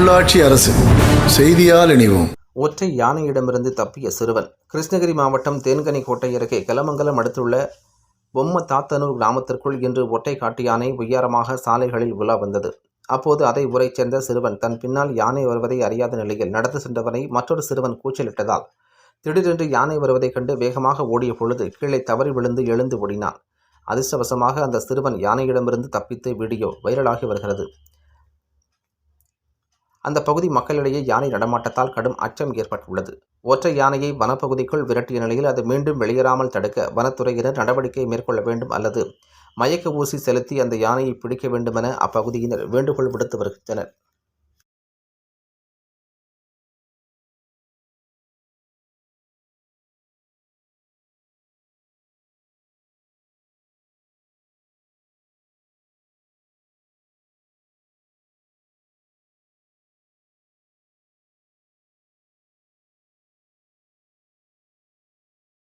உள்ளாட்சி அரசு. செய்தியால் இணைவோம். ஒற்றை யானையிடமிருந்து தப்பிய சிறுவன். கிருஷ்ணகிரி மாவட்டம் தேன்கனிக்கோட்டை அருகே கலமங்கலம் அடுத்துள்ள பொம்ம தாத்தனூர் கிராமத்திற்குள் இன்று ஒற்றை காட்டு யானை உயரமாக சாலைகளில் உலா வந்தது. அப்போது அதை உரை சேர்ந்த சிறுவன் தன் பின்னால் யானை வருவதை அறியாத நிலையில் நடந்து சென்றவனை மற்றொரு சிறுவன் கூச்சலிட்டதால் திடீரென்று யானை வருவதைக் கண்டு வேகமாக ஓடிய பொழுது கீழே தவறி விழுந்து எழுந்து ஓடினான். அதிர்ஷ்டவசமாக அந்த சிறுவன் யானையிடமிருந்து தப்பித்து வீடியோ வைரலாகி வருகிறது. அந்த பகுதி மக்களிடையே யானை நடமாட்டத்தால் கடும் அச்சம் ஏற்பட்டுள்ளது. ஒற்றை யானையை வனப்பகுதிக்குள் விரட்டிய நிலையில் அது மீண்டும் வெளியேறாமல் தடுக்க வனத்துறையினர் நடவடிக்கை மேற்கொள்ள வேண்டும் அல்லது மயக்க ஊசி செலுத்தி அந்த யானையை பிடிக்க வேண்டுமென அப்பகுதியினர் வேண்டுகோள் விடுத்து வருகின்றனர்.